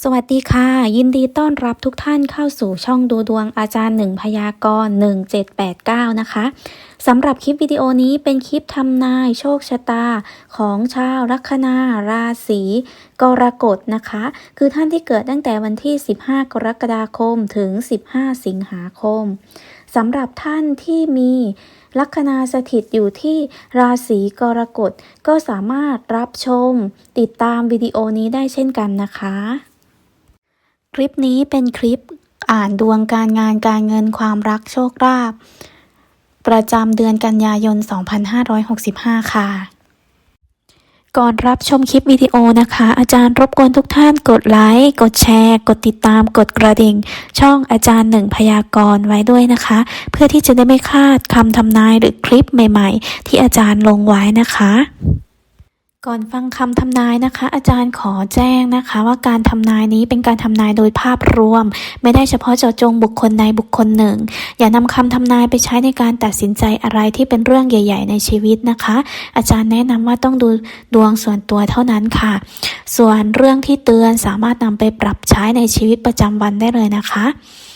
สวัสดีค่ะ ยินดีต้อนรับทุกท่านเข้าสู่ช่องดูดวงอาจารย์หนึ่งพยากรณ์1789 นะคะสำหรับคลิปวิดีโอนี้เป็นคลิปทำนายโชคชะตาของชาวลัคนาราศีกรกฎนะคะ คือท่านที่เกิดตั้งแต่วันที่ 15 กรกฎาคมถึง 15 สิงหาคมสำหรับท่านที่มีลัคนาสถิตอยู่ที่ราศีกรกฎก็สามารถรับชม ติดตามวิดีโอนี้ได้เช่นกันนะคะ คลิปนี้เป็นคลิปอ่านดวงการงานการเงินความรักโชคลาภประจำเดือนกันยายน 2565 ค่ะ ก่อนรับชมคลิปวิดีโอนะคะ อาจารย์รบกวนทุกท่านกดไลค์ กดแชร์ กดติดตาม กดกระดิ่ง ช่องอาจารย์หนึ่งพยากรณ์ไว้ด้วยนะคะ เพื่อที่จะได้ไม่พลาดคำทำนายหรือคลิปใหม่ ๆ ที่อาจารย์ลงไว้นะคะ ก่อนฟังคำทำนายนะคะ อาจารย์ขอแจ้งนะคะ ว่าการทำนายนี้เป็นการทำนายโดยภาพรวม ไม่ได้เฉพาะเจาะจงบุคคลใดบุคคลหนึ่ง อย่านำคำทำนายไปใช้ในการตัดสินใจอะไรที่เป็นเรื่องใหญ่ ๆ ในชีวิตนะคะ อาจารย์แนะนำว่าต้องดูดวงส่วนตัวเท่านั้นค่ะ ส่วนเรื่องที่เตือนสามารถนำไปปรับใช้ในชีวิตประจำวันได้เลยนะคะ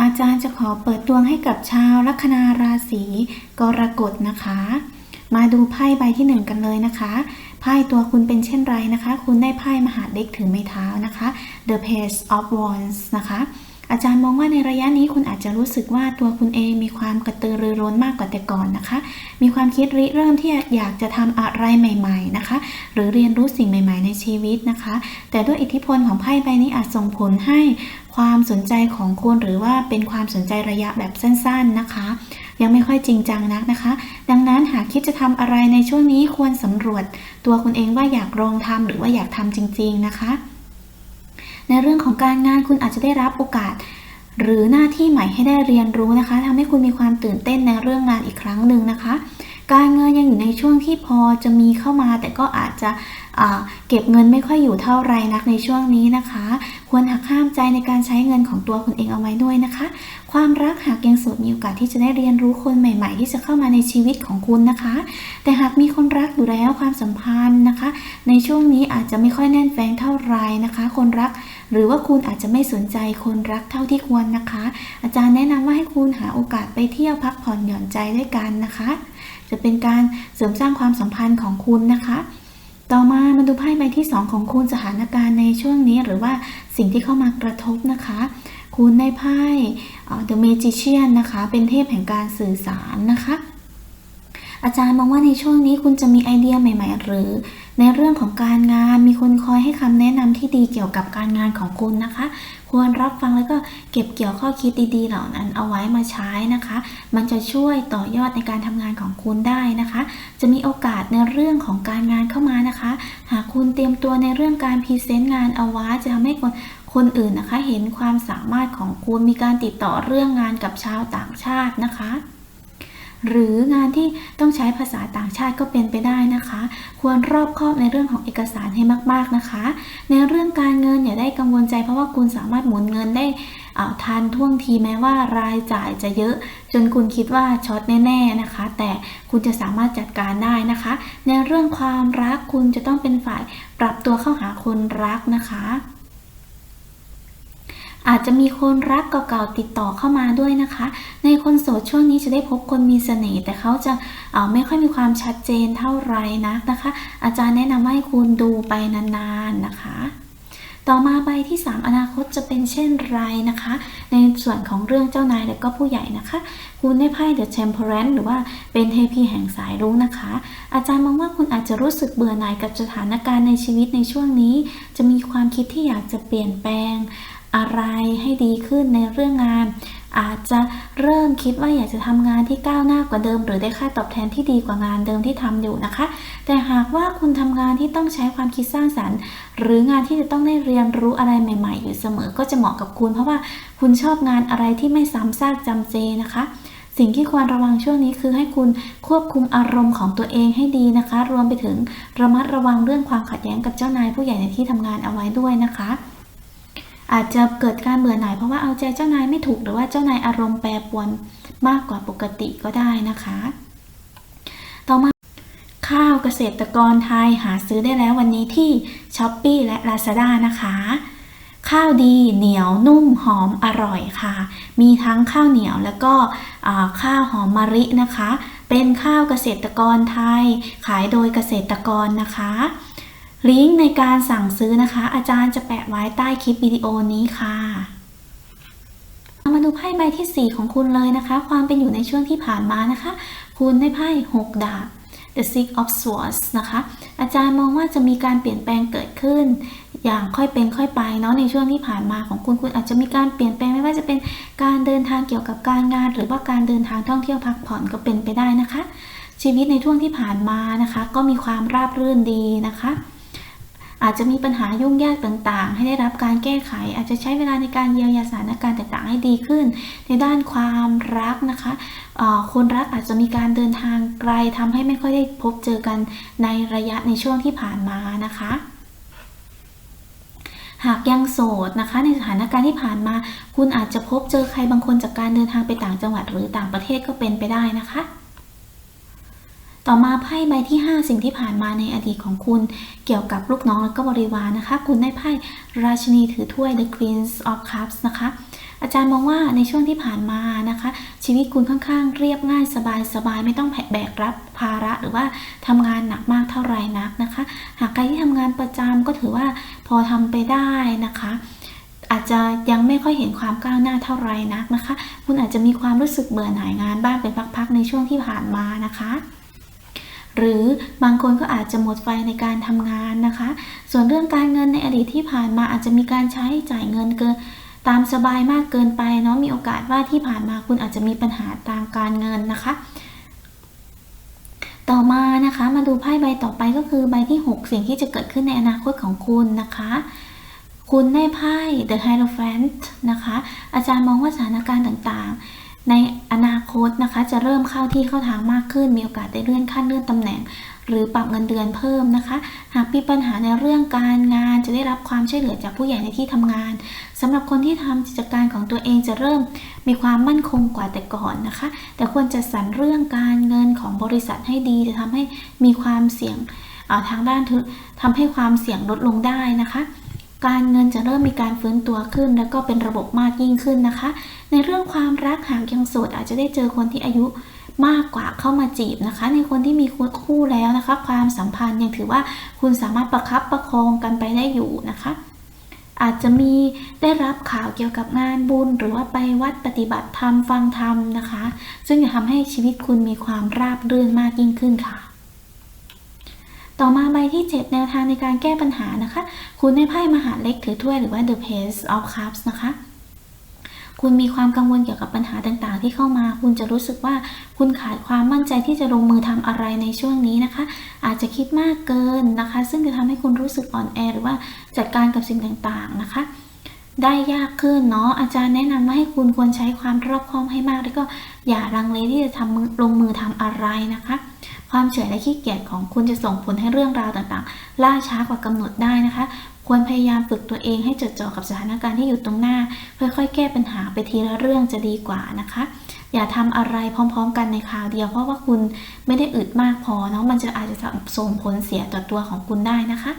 อาจารย์จะขอเปิดดวงให้กับชาวลัคนาราศีกรกฎนะคะ มาดูไพ่ใบที่หนึ่งกันเลยนะคะ ไพ่ตัวคุณเป็นเช่นไรนะคะ คุณได้ไพ่มหาเด็กถือไม้เท้านะคะ The Page of Wands นะคะ อาจารย์มองว่าในระยะนี้คุณอาจจะรู้สึกว่าตัวคุณเองมีความกระตือรือร้นมากกว่าแต่ก่อนนะคะ มีความคิดริเริ่มที่อยากจะทำอะไรใหม่ ๆนะคะ หรือเรียนรู้สิ่งใหม่ ๆ ในชีวิตนะคะ แต่ด้วยอิทธิพลของไพ่ใบนี้อาจส่งผลให้ความสนใจของคุณหรือว่าเป็นความสนใจระยะแบบสั้น ๆนะคะ ยังไม่ค่อยจริงจังนักนะคะ ดังนั้นหากคิดจะทำอะไรในช่วงนี้ควรสำรวจ ตัวคุณเองว่าอยากลองทำหรือว่าอยากทำจริง ๆนะคะ ในเรื่องของการงานคุณอาจจะได้รับโอกาส หรือหน้าที่ใหม่ให้ได้เรียนรู้นะคะทำให้คุณมีความตื่นเต้นในเรื่องงานอีกครั้งหนึ่งนะคะ การเงินยังอยู่ในช่วงที่พอจะมีเข้ามา แต่ก็อาจจะเก็บเงินไม่ค่อยอยู่เท่าไรนักในช่วงนี้นะคะ ควรหักห้ามใจในการใช้เงินของตัวคุณเองเอาไว้ด้วยนะคะ ความรักหากยังโสดมีโอกาสที่จะได้เรียนรู้คนใหม่ ๆ ที่จะเข้ามาในชีวิตของคุณนะคะ แต่หากมีคนรักอยู่แล้วความสัมพันธ์นะคะ ในช่วงนี้อาจจะไม่ค่อยแน่นแฟ้งเท่าไรนะคะ คนรัก หรือว่าคุณอาจจะไม่สนใจคนรักเท่าที่ควรนะคะ อาจารย์แนะนำว่าให้คุณหาโอกาสไปเที่ยวพักผ่อนหย่อนใจด้วยกันนะคะ จะเป็นการเสริมสร้างความสัมพันธ์ของคุณนะคะ ต่อมามาดูไพ่ใบที่ 2 ของคุณสถานการณ์ในช่วงนี้หรือว่าสิ่งที่เข้ามากระทบนะคะ คุณได้ไพ่ The Magician นะคะ เป็นเทพแห่งการสื่อสารนะคะอาจารย์มองว่าในช่วงนี้คุณจะมีไอเดียใหม่ ๆ หรือ ในเรื่องของการงานมีคนคอยให้คำแนะนำที่ดีเกี่ยวกับการงานของคุณนะคะ ควรรับฟังแล้วก็เก็บเกี่ยวข้อคิดดีๆ เหล่านั้นเอาไว้มาใช้นะคะ มันจะช่วยต่อยอดในการทำงานของคุณได้นะคะ จะมีโอกาสในเรื่องของการงานเข้ามานะคะ หากคุณเตรียมตัวในเรื่องการพรีเซนต์งานเอาไว้จะทำให้คนคนอื่นนะคะ เห็นความสามารถของคุณมีการติดต่อเรื่องงานกับชาวต่างชาตินะคะ หรืองานที่ต้องใช้ภาษาต่างชาติก็เป็นไปได้นะคะ ควรรอบคอบในเรื่องของเอกสารให้มาก ๆนะคะ ในเรื่องการเงินอย่าได้กังวลใจ เพราะว่าคุณสามารถหมุนเงินได้ทันท่วงทีแม้ว่ารายจ่ายจะเยอะ จนคุณคิดว่าช็อตแน่ๆนะคะ แต่คุณจะสามารถจัดการได้นะคะ ในเรื่องความรักคุณจะต้องเป็นฝ่ายปรับตัวเข้าหาคนรักนะคะ อาจจะมีคนรักเก่าๆติดต่อเข้ามาด้วยนะคะ ในคนโสดช่วงนี้จะได้พบคนมีเสน่ห์แต่เขาจะไม่ค่อยมีความชัดเจนเท่าไรนักนะคะ อาจารย์แนะนำให้คุณดูไปนานๆนะคะ ต่อมาใบที่ 3 อนาคตจะเป็นเช่นไรนะคะ ในส่วนของเรื่องเจ้านายและก็ผู้ใหญ่นะคะ คุณได้ไพ่ The Temperance หรือว่าเป็นเทพีแห่งสายรุ้งนะคะ อาจารย์มองว่าคุณอาจจะรู้สึกเบื่อหน่ายกับสถานการณ์ในชีวิตในช่วงนี้ จะมีความคิดที่อยากจะเปลี่ยนแปลง อะไรให้ดีขึ้นในเรื่องงาน อาจจะเริ่มคิดว่าอยากจะทำงานที่ก้าวหน้ากว่าเดิม หรือได้ค่าตอบแทนที่ดีกว่างานเดิมที่ทำอยู่นะคะ แต่หากว่าคุณทำงานที่ต้องใช้ความคิดสร้างสรรค์ หรืองานที่จะต้องได้เรียนรู้อะไรใหม่ ๆ อยู่เสมอก็จะเหมาะกับคุณ เพราะว่าคุณชอบงานอะไรที่ไม่ซ้ำซากจำเจนะคะสิ่งที่ควรระวังช่วงนี้คือให้คุณควบคุมอารมณ์ของตัวเองให้ดีนะคะ รวมไปถึงระมัดระวังเรื่องความขัดแย้งกับเจ้านายผู้ใหญ่ในที่ทำงานเอาไว้ด้วยนะคะ อาจจะเกิดการเบื่อหน่ายเพราะว่าเอาใจเจ้านายไม่ถูกหรือว่าเจ้านายอารมณ์แปรปรวนมากกว่าปกติก็ได้นะคะ ต่อมาข้าวเกษตรกรไทยหาซื้อได้แล้ววันนี้ที่ s h อ p e e และ Lazada นะคะ ข้าวดีเหนียวนุ่มหอมอร่อยค่ะ มีทั้งข้าวเหนียวแล้วก็ข้าวหอมมะรินะคะ เป็นข้าวเกษตรกรไทย ขายโดยเกษตรกรนะคะ ลิงก์ในการสั่งซื้อนะคะ อาจารย์จะแปะไว้ใต้คลิปวิดีโอนี้ค่ะมาดูไพ่ใบทีสี่ 4 ของคุณเลยนะคะ ความเป็นอยู่ในช่วงที่ผ่านมานะคะ คุณได้ไพ่6ดาบ The Six of Swords นะคะ อาจารย์มองว่าจะมีการเปลี่ยนแปลงเกิดขึ้น อย่างค่อยเป็นค่อยไปเนาะในช่วงที่ผ่านมาของคุณคุณอาจจะมีการเปลี่ยนแปลงไม่ว่าจะเป็นการเดินทางเกี่ยวกับการงาน หรือว่าการเดินทางท่องเที่ยวพักผ่อนก็เป็นไปได้นะคะ ชีวิตในช่วงที่ผ่านมานะคะ ก็มีความราบรื่นดีนะคะ อาจจะมีปัญหายุ่งยากต่างๆ ให้ได้รับการแก้ไข อาจจะใช้เวลาในการเยียวยาสถานการณ์ต่างๆ ให้ดีขึ้น ในด้านความรักนะคะคนรักอาจจะมีการเดินทางไกลทำให้ไม่ค่อยได้พบเจอกันในระยะในช่วงที่ผ่านมานะคะหากยังโสดนะคะ ในสถานการณ์ที่ผ่านมา คุณอาจจะพบเจอใครบางคนจากการเดินทางไปต่างจังหวัดหรือต่างประเทศก็เป็นไปได้นะคะ ต่อมาไพ่ใบที่ 5 สิ่งที่ผ่านมาในอดีตของคุณเกี่ยวกับลูกน้องและก็บริวารนะคะ คุณได้ไพ่ราชินีถือถ้วย The Queen of Cups นะคะ อาจารย์มองว่าในช่วงที่ผ่านมานะคะ ชีวิตคุณค่อนข้างเรียบง่ายสบายสบายไม่ต้องแบกรับภาระหรือว่าทำงานหนักมากเท่าไหร่นักนะคะ หากใครที่ทำงานประจำก็ถือว่าพอทำไปได้นะคะอาจจะยังไม่ค่อยเห็นความก้าวหน้าเท่าไหร่นักนะคะ คุณอาจจะมีความรู้สึกเบื่อหน่ายงานบ้างเป็นพักๆในช่วงที่ผ่านมานะคะ หรือบางคนก็อาจจะหมดไฟในการทำงานนะคะ ส่วนเรื่องการเงินในอดีตที่ผ่านมาอาจจะมีการใช้จ่ายเงินเกินตามสบายมากเกินไปเนาะมีโอกาสว่าที่ผ่านมาคุณอาจจะมีปัญหาทางการเงินนะคะ ต่อมานะคะมาดูไพ่ใบต่อไปก็คือใบที่ 6 สิ่งที่จะเกิดขึ้นในอนาคตของคุณนะคะคุณได้ไพ่ The Hierophant นะคะ อาจารย์มองว่าสถานการณ์ต่าง ในอนาคตนะคะจะเริ่มเข้าที่เข้าทางมากขึ้น มีโอกาสได้เลื่อนขั้นเลื่อนตำแหน่ง หรือปรับเงินเดือนเพิ่มนะคะ หากมีปัญหาในเรื่องการงานจะได้รับความช่วยเหลือจากผู้ใหญ่ในที่ทำงานสำหรับคนที่ทำกิจการของตัวเองจะเริ่มมีความมั่นคงกว่าแต่ก่อนนะคะ แต่ควรจะสรรเรื่องการเงินของบริษัทให้ดี จะทำให้มีความเสี่ยงทางด้านทุทำให้ความเสี่ยงลดลงได้นะคะ การเงินจะเริ่มมีการฟื้นตัวขึ้น แล้วก็เป็นระบบมากยิ่งขึ้นนะคะ ในเรื่องความรักหากยังโสดอาจจะได้เจอคนที่อายุมากกว่าเข้ามาจีบนะคะ ในคนที่มีคู่แล้วนะคะ ความสัมพันธ์ยังถือว่าคุณสามารถประคับประคองกันไปได้อยู่นะคะ อาจจะมีได้รับข่าวเกี่ยวกับงานบุญ หรือว่าไปวัดปฏิบัติธรรมฟังธรรมนะคะ ซึ่งจะทำให้ชีวิตคุณมีความราบรื่นมากยิ่งขึ้นค่ะ ต่อมาใบที่ 7 แนวทางในการแก้ปัญหานะคะ คุณได้ไพ่มหาเล็กถือถ้วยหรือว่า The Page of Cups นะคะคุณมีความกังวลเกี่ยวกับปัญหาต่างๆ ที่เข้ามา คุณจะรู้สึกว่าคุณขาดความมั่นใจที่จะลงมือทำอะไรในช่วงนี้นะคะ อาจจะคิดมากเกินนะคะ ซึ่งจะทำให้คุณรู้สึกอ่อนแอหรือว่าจัดการกับสิ่งต่างๆนะคะ ได้ยากขึ้นเนาะ อาจารย์แนะนำว่าให้คุณควรใช้ความรอบคอบให้มาก แล้วก็อย่าลังเลที่จะทำมือลงมือทำอะไรนะคะ ความเฉยและขี้เกียจของคุณจะส่งผลให้เรื่องราวต่างๆ ล่าช้ากว่ากำหนดได้นะคะ ควรพยายามฝึกตัวเองให้จดจ่อกับสถานการณ์ที่อยู่ตรงหน้า ค่อยๆ แก้ปัญหาไปทีละเรื่องจะดีกว่านะคะ อย่าทำอะไรพร้อมๆ กันในคราวเดียวเพราะว่าคุณไม่ได้อึดมากพอเนาะมันจะอาจจะส่งผลเสียต่อตัวของคุณได้นะคะ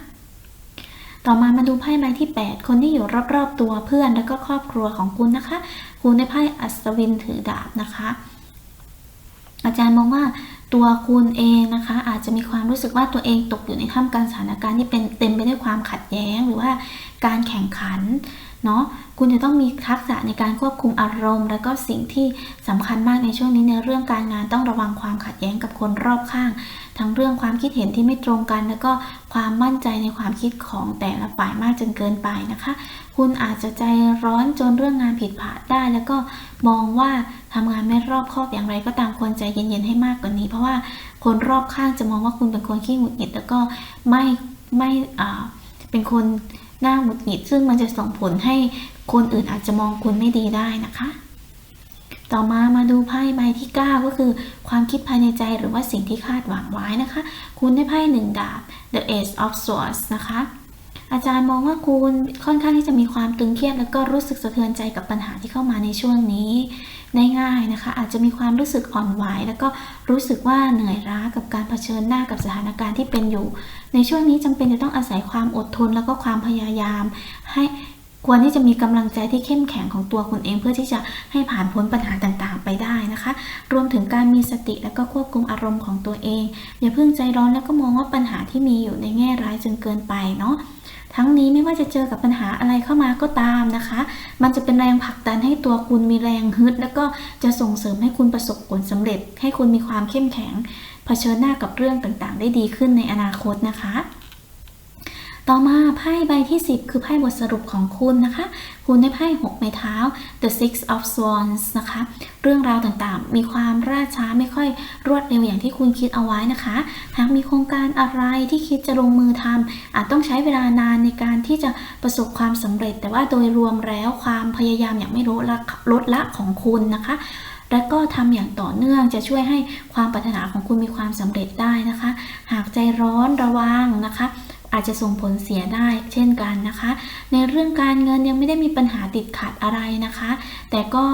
ต่อมามาดูไพ่ใบที่ 8 คนที่อยู่รอบๆตัวเพื่อนและก็ครอบครัวของคุณนะคะ คุณได้ไพ่อัศวินถือดาบนะคะ อาจารย์มองว่า ตัวคุณเองนะคะ อาจจะมีความรู้สึกว่าตัวเองตกอยู่ในท่ามกลางสถานการณ์ที่เป็นเต็มไปด้วยความขัดแย้ง หรือว่าการแข่งขัน เนาะคุณจะต้องมีทักษะในการควบคุมอารมณ์ แล้วก็สิ่งที่สำคัญมากในช่วงนี้ในเรื่องการงานต้องระวังความขัดแย้งกับคนรอบข้าง ทั้งเรื่องความคิดเห็นที่ไม่ตรงกัน แล้วก็ความมั่นใจในความคิดของแต่ละฝ่ายมากจนเกินไปนะคะ คุณอาจจะใจร้อนจนเรื่องงานผิดพลาดได้ แล้วก็มองว่าทำงานไม่รอบคอบอย่างไรก็ตามควรใจเย็นๆให้มากกว่านี้ เพราะว่าคนรอบข้างจะมองว่าคุณเป็นคนขี้หงุดหงิดแล้วก็ไม่ไม่อ่าเป็นคน หน้าหงุดหงิด ซึ่งมันจะส่งผลให้คนอื่นอาจจะมองคุณไม่ดีได้นะคะ ต่อมามาดูไพ่ใบที่ 9 ก็คือ ความคิดภายในใจหรือว่าสิ่งที่คาดหวังไว้นะคะ คุณได้ไพ่หนึ่งดาบ the ace of swords นะคะอาจารย์มองว่าคุณค่อนข้างที่จะมีความตึงเครียดแล้วก็รู้สึกสะเทือนใจกับปัญหาที่เข้ามาในช่วงนี้ ได้ง่ายนะคะ อาจจะมีความรู้สึกอ่อนไหวแล้วก็รู้สึกว่าเหนื่อยล้ากับการเผชิญหน้ากับสถานการณ์ที่เป็นอยู่ ในช่วงนี้จำเป็นจะต้องอาศัยความอดทน แล้วก็ความพยายาม ให้ควรที่จะมีกำลังใจที่เข้มแข็งของตัวคุณเองเพื่อที่จะให้ผ่านพ้นปัญหาต่างๆ ไปได้นะคะ รวมถึงการมีสติแล้วก็ควบคุมอารมณ์ของตัวเอง อย่าเพิ่งใจร้อนแล้วก็มองว่าปัญหาที่มีอยู่ในแง่ร้ายจนเกินไปเนาะ ทั้งนี้ไม่ว่าจะเจอกับปัญหาอะไรเข้ามาก็ตามนะคะ มันจะเป็นแรงผลักดันให้ตัวคุณมีแรงฮึด แล้วก็จะส่งเสริมให้คุณประสบผลสำเร็จ ให้คุณมีความเข้มแข็งเผชิญหน้ากับเรื่องต่างๆ ได้ดีขึ้นในอนาคตนะคะ ต่อมาไพ่ใบที่ 10 คือไพ่บทสรุปของคุณนะคะ คุณได้ไพ่6ไม้เท้า the six of swans นะคะ เรื่องราวต่างๆ มีความราช้าไม่ค่อยรวดเร็วอย่างที่คุณคิดเอาไว้นะคะ หากมีโครงการอะไรที่คิดจะลงมือทำอาจต้องใช้เวลานานในการที่จะประสบความสำเร็จ แต่ว่าโดยรวมแล้วความพยายามอย่างไม่ลดละลดละของคุณนะคะและก็ทำอย่างต่อเนื่องจะช่วยให้ความปรารถนาของคุณมีความสำเร็จได้นะคะ หากใจร้อนระวังนะคะ อาจจะส่งผลเสียได้เช่นกันนะคะ ในเรื่องการเงินยังไม่ได้มีปัญหาติดขัดอะไรนะคะ แต่ก็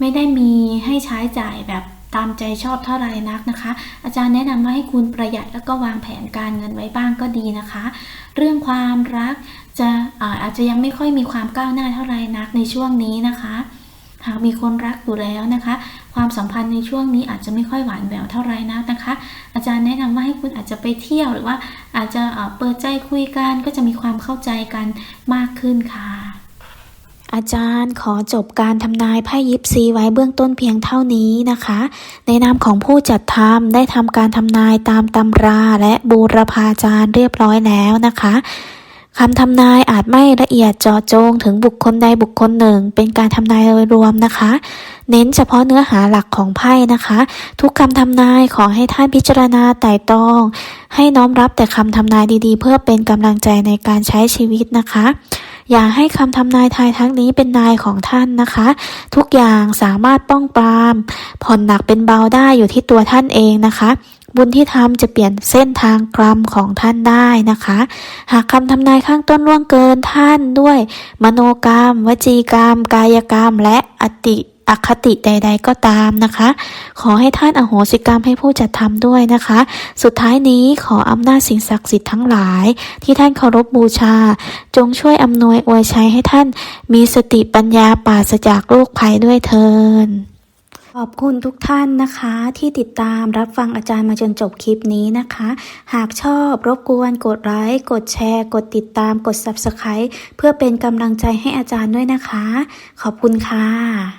ไม่ได้มีให้ใช้จ่ายแบบตามใจชอบเท่าไหร่นักนะคะ อาจารย์แนะนำว่าให้คุณประหยัดแล้วก็วางแผนการเงินไว้บ้างก็ดีนะคะ เรื่องความรักจะอาอาจจะยังไม่ค่อยมีความก้าวหน้าเท่าไหร่นักในช่วงนี้นะคะ หากมีคนรักอยู่แล้วนะคะ ความสัมพันธ์ในช่วงนี้อาจจะไม่ค่อยหวานแหววเท่าไรนักนะคะ อาจารย์แนะนำว่าให้คุณอาจจะไปเที่ยวหรือว่าอาจจะเปิดใจคุยกันก็จะมีความเข้าใจกันมากขึ้นค่ะอาจารย์ขอจบการทำนายไพ่ยิปซีไว้เบื้องต้นเพียงเท่านี้นะคะ ในนามของผู้จัดทำได้ทำการทำนายตามตำราและบูรพาจารย์เรียบร้อยแล้วนะคะ คำทำนายอาจไม่ละเอียดเจาะจงถึงบุคคลใดบุคคลหนึ่ง เป็นการทำนายโดยรวมนะคะ เน้นเฉพาะเนื้อหาหลักของไพ่นะคะ ทุกคำทำนายขอให้ท่านพิจารณาไต่ตอง ให้น้อมรับแต่คำทำนายดีๆ เพื่อเป็นกำลังใจในการใช้ชีวิตนะคะ อย่าให้คำทำนายทายทักนี้เป็นนายของท่านนะคะ ทุกอย่างสามารถป้องปราม ผ่อนหนักเป็นเบาได้อยู่ที่ตัวท่านเองนะคะ บุญที่ทำจะเปลี่ยนเส้นทางกรรมของท่านได้นะคะ หากคำทำนายข้างต้นล่วงเกินท่านด้วย มโนกรรม วจีกรรม กายกรรม และอติอคติใด ๆ ก็ตามนะคะ ขอให้ท่านอโหสิกรรมให้ผู้จัดทำด้วยนะคะ สุดท้ายนี้ขออำนาจสิ่งศักดิ์สิทธิ์ทั้งหลาย ที่ท่านเคารพบูชา จงช่วยอำนวยอวยชัยให้ท่านมีสติปัญญาปราศจากโรคภัยด้วยเทิน ขอบคุณทุกท่านนะคะ ที่ติดตามรับฟังอาจารย์มาจนจบคลิปนี้นะคะ หากชอบรบกวนกดไลค์กดแชร์ กดติดตามกด Subscribe เพื่อเป็นกำลังใจให้อาจารย์ด้วยนะคะ ขอบคุณค่ะ